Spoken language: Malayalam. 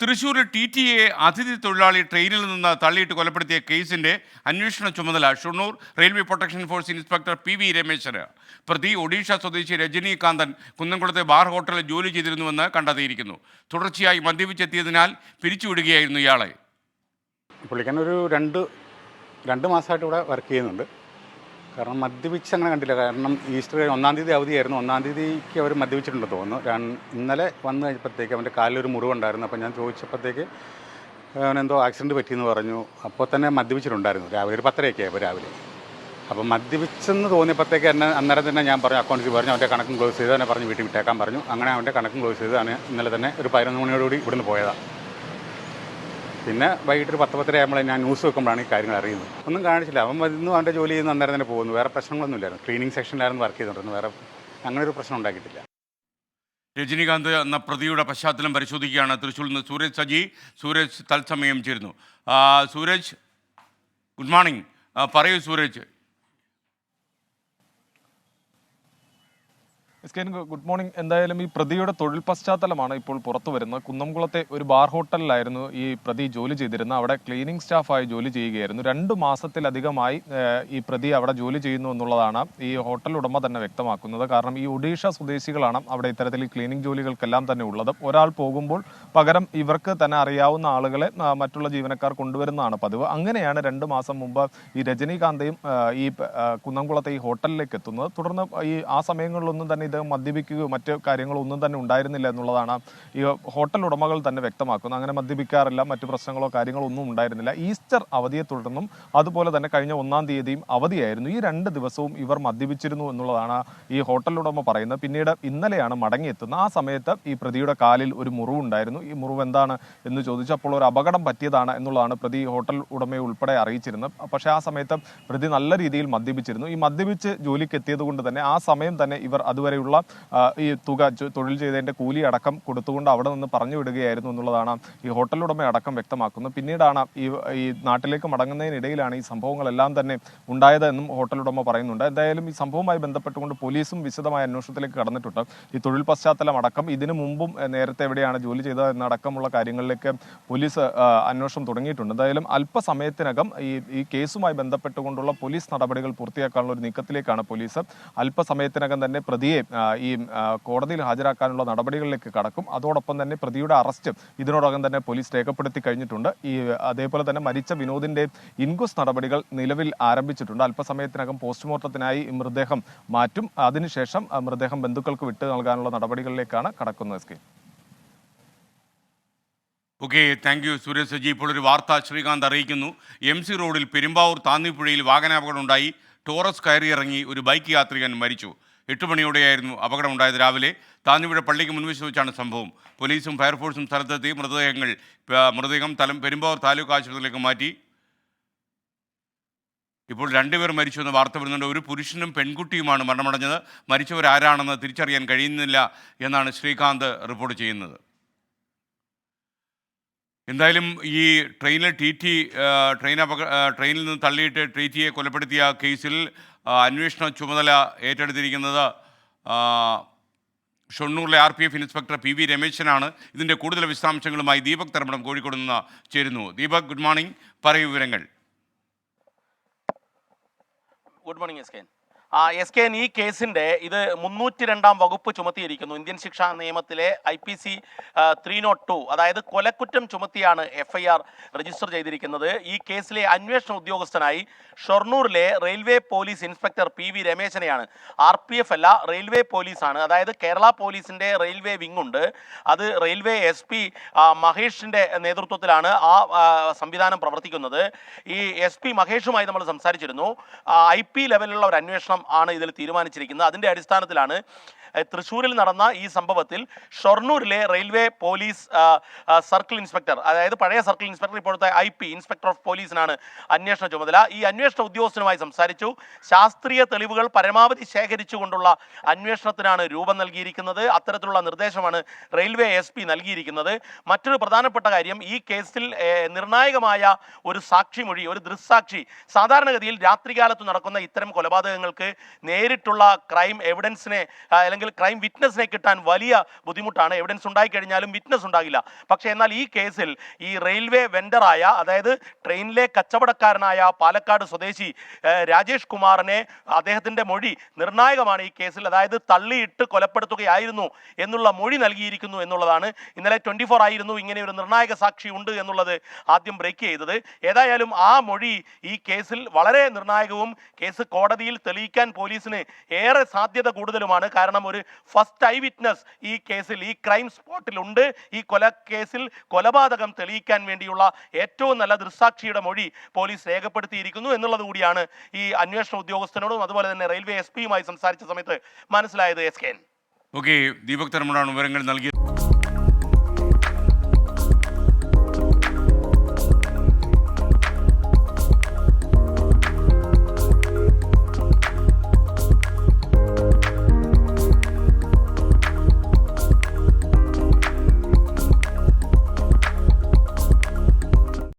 തൃശൂർ ടി ടി എ അതിഥി തൊഴിലാളി ട്രെയിനിൽ നിന്ന് തള്ളിയിട്ട് കൊലപ്പെടുത്തിയ കേസിന്റെ അന്വേഷണ ചുമതല Shoranur railway protection force inspector P V രമേശന് പ്രതി ഒഡീഷ സ്വദേശി രജനീകാന്തൻ കുന്നംകുളത്തെ ബാർ ഹോട്ടലിൽ ജോലി ചെയ്തിരുന്നുവെന്ന് കണ്ടെത്തിയിരിക്കുന്നു. തുടർച്ചയായി മദ്യപിച്ചെത്തിയതിനാൽ പിരിച്ചുവിടുകയായിരുന്നു ഇയാളെ. പുള്ളിക്കാരൻ ഒരു രണ്ട് രണ്ട് മാസമായിട്ട് ഇവിടെ വർക്ക് ചെയ്യുന്നുണ്ട്. കാരണം മദ്യപിച്ച് അങ്ങനെ കണ്ടില്ല. കാരണം ഈസ്റ്റർ ഒന്നാം തീയതി അവധിയായിരുന്നു. ഒന്നാം തീയതിക്ക് അവർ മദ്യപിച്ചിട്ടുണ്ടെന്ന് തോന്നുന്നു. ഇന്നലെ വന്നു കഴിഞ്ഞപ്പോഴത്തേക്ക് അവന്റെ കാലിലൊരു മുറിവുണ്ടായിരുന്നു. അപ്പോൾ ഞാൻ ചോദിച്ചപ്പോഴത്തേക്ക് അവനെന്തോ ആക്സിഡന്റ് പറ്റിയെന്ന് പറഞ്ഞു. അപ്പോൾ തന്നെ മദ്യപിച്ചിട്ടുണ്ടായിരുന്നു. രാവിലെ ഒരു പത്തരയൊക്കെ ആയപ്പോൾ രാവിലെ. അപ്പോൾ മദ്യപിച്ചെന്ന് തോന്നിയപ്പോഴത്തേക്ക് എന്നെ അന്നേരം തന്നെ ഞാൻ പറഞ്ഞു അക്കൗണ്ടിൽ പറഞ്ഞു അവന്റെ കണക്കും ക്ലോസ് ചെയ്ത്. അവനെ പറഞ്ഞ് വീട്ടിൽ വിട്ടേക്കാൻ പറഞ്ഞു. അങ്ങനെ അവന്റെ കണക്കും ക്ലോസ് ചെയ്ത്. ഇന്നലെ തന്നെ ഒരു പതിനൊന്ന് മണിയോടുകൂടി ഇവിടുന്ന് പോയതാണ് പിന്നെ വൈകിട്ട് ഒരു പത്ത് പത്തര ആകുമ്പോൾ ഞാൻ ന്യൂസ് വെക്കുമ്പോഴാണ് ഈ കാര്യങ്ങൾ അറിയുന്നത്. ഒന്നും കാണിച്ചില്ല. അവൻ ഇന്നും അവന്റെ ജോലി ചെയ്യുന്ന അന്നേരം തന്നെ പോകുന്നു. വേറെ പ്രശ്നങ്ങളൊന്നും ഇല്ലായിരുന്നു ക്ലീനിങ് സെക്ഷനിലായിരുന്നു വർക്ക് ചെയ്തുകൊണ്ടിരുന്നത്. വേറെ അങ്ങനെ ഒരു പ്രശ്നം ഉണ്ടാക്കിയിട്ടില്ല. രജനീകാന്ത് എന്ന പ്രതിയുടെ പശ്ചാത്തലം പരിശോധിക്കുകയാണ്. തൃശ്ശൂരിൽ നിന്ന് സൂരജ് സജി സൂരജ് തത്സമയം ചേരുന്നു. സൂരജ് ഗുഡ് മോർണിംഗ് പറയൂ Sooraj. S K good morning. എന്തായാലും ഈ പ്രതിയുടെ തൊഴിൽ പശ്ചാത്തലമാണ് ഇപ്പോൾ പുറത്തു വരുന്നത്. കുന്നംകുളത്തെ ഒരു ബാർ ഹോട്ടലിലായിരുന്നു ഈ പ്രതി ജോലി ചെയ്തിരുന്നത്. അവിടെ ക്ലീനിങ് സ്റ്റാഫായി ജോലി ചെയ്യുകയായിരുന്നു. രണ്ട് മാസത്തിലധികമായി ഈ പ്രതി അവിടെ ജോലി ചെയ്യുന്നു എന്നുള്ളതാണ് ഈ ഹോട്ടൽ ഉടമ തന്നെ വ്യക്തമാക്കുന്നത്. കാരണം ഈ ഒഡീഷ സ്വദേശികളാണ് അവിടെ ഇത്തരത്തിൽ ഈ ക്ലീനിങ് ജോലികൾക്കെല്ലാം തന്നെ ഉള്ളത്. ഒരാൾ പോകുമ്പോൾ പകരം ഇവർക്ക് തന്നെ അറിയാവുന്ന ആളുകളെ മറ്റുള്ള ജീവനക്കാർ കൊണ്ടുവരുന്നതാണ് പതിവ്. അങ്ങനെയാണ് രണ്ട് മാസം മുമ്പ് ഈ രജനീകാന്തയും ഈ കുന്നംകുളത്തെ ഈ ഹോട്ടലിലേക്ക് എത്തുന്നത്. തുടർന്ന് ഈ ആ സമയങ്ങളിലൊന്നും തന്നെ ഇത് മദ്യപിക്കുകയോ മറ്റു കാര്യങ്ങളോ ഒന്നും തന്നെ ഉണ്ടായിരുന്നില്ല എന്നുള്ളതാണ് ഈ ഹോട്ടൽ ഉടമകൾ തന്നെ വ്യക്തമാക്കുന്നത്. അങ്ങനെ മദ്യപിക്കാറില്ല മറ്റു പ്രശ്നങ്ങളോ കാര്യങ്ങളോ ഒന്നും ഉണ്ടായിരുന്നില്ല. ഈസ്റ്റർ അവധിയെ തുടർന്നും അതുപോലെ തന്നെ കഴിഞ്ഞ ഒന്നാം തീയതിയും അവധിയായിരുന്നു. ഈ രണ്ട് ദിവസവും ഇവർ മദ്യപിച്ചിരുന്നു എന്നുള്ളതാണ് ഈ ഹോട്ടൽ ഉടമ പറയുന്നത്. പിന്നീട് ഇന്നലെയാണ് മടങ്ങിയെത്തുന്നത്. ആ സമയത്ത് ഈ പ്രതിയുടെ കാലിൽ ഒരു മുറിവുണ്ടായിരുന്നു. ഈ മുറിവ് എന്താണ് എന്ന് ചോദിച്ചപ്പോൾ ഒരു അപകടം പറ്റിയതാണ് എന്നുള്ളതാണ് പ്രതി ഹോട്ടൽ ഉടമയെ ഉൾപ്പെടെ അറിയിച്ചിരുന്നത്. പക്ഷേ ആ സമയത്ത് പ്രതി നല്ല രീതിയിൽ മദ്യപിച്ചിരുന്നു. ഈ മദ്യപിച്ച് ജോലിക്ക് എത്തിയത് കൊണ്ട് തന്നെ ആ സമയം തന്നെ ഇവർ അതുവരെയുള്ള ആ, ഈ തുക തൊഴിൽ ചെയ്തതിന്റെ കൂലി അടക്കം കൊടുത്തുകൊണ്ട് അവിടെ നിന്ന് പറഞ്ഞു വിടുകയായിരുന്നു എന്നുള്ളതാണ് ഈ ഹോട്ടൽ ഉടമ അടക്കം വ്യക്തമാക്കുന്നത്. പിന്നീടാണ് ഈ ഈ നാട്ടിലേക്ക് മടങ്ങുന്നതിനിടയിലാണ് ഈ സംഭവങ്ങളെല്ലാം തന്നെ ഉണ്ടായത് എന്നും ഹോട്ടൽ ഉടമ പറയുന്നുണ്ട്. എന്തായാലും ഈ സംഭവവുമായി ബന്ധപ്പെട്ടുകൊണ്ട് പോലീസും വിശദമായ അന്വേഷണത്തിലേക്ക് കടന്നിട്ടുണ്ട്. ഈ തൊഴിൽ പശ്ചാത്തലം അടക്കം ഇതിനു മുമ്പും നേരത്തെ എവിടെയാണ് ജോലി ചെയ്തത് എന്നടക്കമുള്ള കാര്യങ്ങളിലേക്ക് പോലീസ് അന്വേഷണം തുടങ്ങിയിട്ടുണ്ട്. എന്തായാലും അല്പസമയത്തിനകം ഈ ഈ കേസുമായി ബന്ധപ്പെട്ടുകൊണ്ടുള്ള പോലീസ് നടപടികൾ പൂർത്തിയാക്കാനുള്ള ഒരു നീക്കത്തിലേക്കാണ് പോലീസ്. അല്പസമയത്തിനകം തന്നെ പ്രതിയെ ഈ കോടതിയിൽ ഹാജരാക്കാനുള്ള നടപടികളിലേക്ക് കടക്കും. അതോടൊപ്പം തന്നെ പ്രതിയുടെ അറസ്റ്റ് ഇതിനോടകം തന്നെ പോലീസ് രേഖപ്പെടുത്തി കഴിഞ്ഞിട്ടുണ്ട്. ഈ അതേപോലെ തന്നെ മരിച്ച വിനോദിന്റെ ഇൻക്വസ്റ്റ് നടപടികൾ നിലവിൽ ആരംഭിച്ചിട്ടുണ്ട്. അല്പസമയത്തിനകം പോസ്റ്റ്മോർട്ടത്തിനായി മൃതദേഹം മാറ്റും. അതിനുശേഷം മൃതദേഹം ബന്ധുക്കൾക്ക് വിട്ടു നൽകാനുള്ള നടപടികളിലേക്കാണ് കടക്കുന്നത് S K. Okay thank you Suresh Saji. ഇപ്പോൾ ഒരു വാർത്ത ശ്രീകാന്ത് അറിയിക്കുന്നു. എം സി റോഡിൽ പെരുമ്പാവൂർ താന്നിപ്പുഴയിൽ വാഹനാപകടം ഉണ്ടായി. ടോറസ് കയറിയിറങ്ങി ഒരു ബൈക്ക് യാത്രികൻ മരിച്ചു. എട്ട് മണിയോടെയായിരുന്നു അപകടമുണ്ടായത്. രാവിലെ താന്നിപ്പുഴ പള്ളിക്ക് മുൻവശം വെച്ചാണ് സംഭവം. പോലീസും ഫയർഫോഴ്സും സ്ഥലത്തെത്തി മൃതദേഹങ്ങൾ മൃതദേഹം തലം പെരുമ്പാവൂർ താലൂക്ക് ആശുപത്രിയിലേക്ക് മാറ്റി. ഇപ്പോൾ രണ്ടുപേർ മരിച്ചു എന്ന വാർത്ത വരുന്നുണ്ട്. ഒരു പുരുഷനും പെൺകുട്ടിയുമാണ് മരണമടഞ്ഞത്. മരിച്ചവരാരാണെന്ന് തിരിച്ചറിയാൻ കഴിയുന്നില്ല എന്നാണ് ശ്രീകാന്ത് റിപ്പോർട്ട് ചെയ്യുന്നത്. എന്തായാലും ഈ ട്രെയിനിൽ ടി ടി ട്രെയിൻ അപക ട്രെയിനിൽ നിന്ന് തള്ളിയിട്ട് ടി ടിയെ കൊലപ്പെടുത്തിയ കേസിൽ അന്വേഷണ ചുമതല ഏറ്റെടുത്തിരിക്കുന്നത് ഷൊണ്ണൂരിലെ R P F inspector P V രമേശനാണ്. ഇതിന്റെ കൂടുതൽ വിശദാംശങ്ങളുമായി ദീപക് തർമ്മടം കോഴിക്കോട് നിന്ന് ചേരുന്നു. Deepak good morning. പറയൂ വിവരങ്ങൾ. Good morning S K S K ഈ കേസിന്റെ ഇത് മുന്നൂറ്റി രണ്ടാം വകുപ്പ് ചുമത്തിയിരിക്കുന്നു. ഇന്ത്യൻ ശിക്ഷാ നിയമത്തിലെ I P C three nought two അതായത് കൊലക്കുറ്റം ചുമത്തിയാണ് എഫ് ഐ ആർ രജിസ്റ്റർ ചെയ്തിരിക്കുന്നത്. ഈ കേസിലെ അന്വേഷണ ഉദ്യോഗസ്ഥനായി ഷൊർണൂറിലെ railway police inspector P V രമേശനെയാണ്. R P F അല്ല റെയിൽവേ പോലീസാണ്. അതായത് കേരള പോലീസിന്റെ റെയിൽവേ വിങ് ഉണ്ട് അത് റെയിൽവേ എസ് പി മഹേഷിന്റെ നേതൃത്വത്തിലാണ് ആ, സംവിധാനം പ്രവർത്തിക്കുന്നത്. ഈ എസ് പി മഹേഷുമായി നമ്മൾ സംസാരിച്ചിരുന്നു. ഐ പി ലെവലിലുള്ള ഒരു അന്വേഷണം ആണ് ഇതിൽ തീരുമാനിച്ചിരിക്കുന്നത്. അതിന്റെ അടിസ്ഥാനത്തിലാണ് തൃശ്ശൂരിൽ നടന്ന ഈ സംഭവത്തിൽ ഷൊർണൂരിലെ റെയിൽവേ പോലീസ് സർക്കിൾ ഇൻസ്പെക്ടർ അതായത് പഴയ സർക്കിൾ ഇൻസ്പെക്ടർ ഇപ്പോഴത്തെ ഐ പി ഇൻസ്പെക്ടർ ഓഫ് പോലീസിനാണ് അന്വേഷണ ചുമതല. ഈ അന്വേഷണ ഉദ്യോഗസ്ഥനുമായി സംസാരിച്ചു. ശാസ്ത്രീയ തെളിവുകൾ പരമാവധി ശേഖരിച്ചുകൊണ്ടുള്ള അന്വേഷണത്തിനാണ് രൂപം നൽകിയിരിക്കുന്നത്. അത്തരത്തിലുള്ള നിർദ്ദേശമാണ് റെയിൽവേ എസ് പി നൽകിയിരിക്കുന്നത്. മറ്റൊരു പ്രധാനപ്പെട്ട കാര്യം ഈ കേസിൽ നിർണായകമായ ഒരു സാക്ഷി മൊഴി ഒരു ദൃക്സാക്ഷി സാധാരണഗതിയിൽ രാത്രികാലത്ത് നടക്കുന്ന ഇത്തരം കൊലപാതകങ്ങൾക്ക് നേരിട്ടുള്ള ക്രൈം എവിഡൻസിനെ അല്ലെങ്കിൽ അല്ലെങ്കിൽ ക്രൈം വിറ്റ്നസിനെ കിട്ടാൻ വലിയ ബുദ്ധിമുട്ടാണ്. എവിഡൻസ് ഉണ്ടായി കഴിഞ്ഞാലും വിറ്റ്നസ് ഉണ്ടാകില്ല. പക്ഷേ എന്നാൽ ഈ കേസിൽ ഈ റെയിൽവേ വെൻഡറായ അതായത് ട്രെയിനിലെ കച്ചവടക്കാരനായ പാലക്കാട് സ്വദേശി രാജേഷ് കുമാറിനെ അദ്ദേഹത്തിന്റെ മൊഴി നിർണായകമാണ് ഈ കേസിൽ. അതായത് തള്ളിയിട്ട് കൊലപ്പെടുത്തുകയായിരുന്നു എന്നുള്ള മൊഴി നൽകിയിരിക്കുന്നു എന്നുള്ളതാണ്. ഇന്നലെ ട്വന്റി ഫോർ ആയിരുന്നു ഇങ്ങനെ ഒരു നിർണായക സാക്ഷി ഉണ്ട് എന്നുള്ളത് ആദ്യം ബ്രേക്ക് ചെയ്തത്. ഏതായാലും ആ മൊഴി ഈ കേസിൽ വളരെ നിർണായകവും കേസ് കോടതിയിൽ തെളിയിക്കാൻ പോലീസിന് ഏറെ സാധ്യത കൂടുതലുമാണ്. കാരണം ഒരു ഫസ്റ്റ് ഐ വിറ്റ്നസ് ഈ കേസിൽ ഈ ക്രൈം സ്പോട്ടിലുണ്ട് ഈ കൊല കേസിൽ കൊലപാതകം തെളിയിക്കാൻ വേണ്ടിയുള്ള ഏറ്റവും നല്ല ദൃസാക്ഷിയുടെ മൊഴി പോലീസ് രേഖപ്പെടുത്തിയിരിക്കുന്നു എന്നുള്ളത് കൂടിയാണ് ഈ അന്വേഷണ ഉദ്യോഗസ്ഥനോടും അതുപോലെ തന്നെ റെയിൽവേ എസ് പിയുമായി സംസാരിച്ച സമയത്ത് മനസ്സിലായത് എസ് കെ ഓക്കെ ദീപക് തരമുടാണ് വിവരങ്ങൾ നൽകിയത്.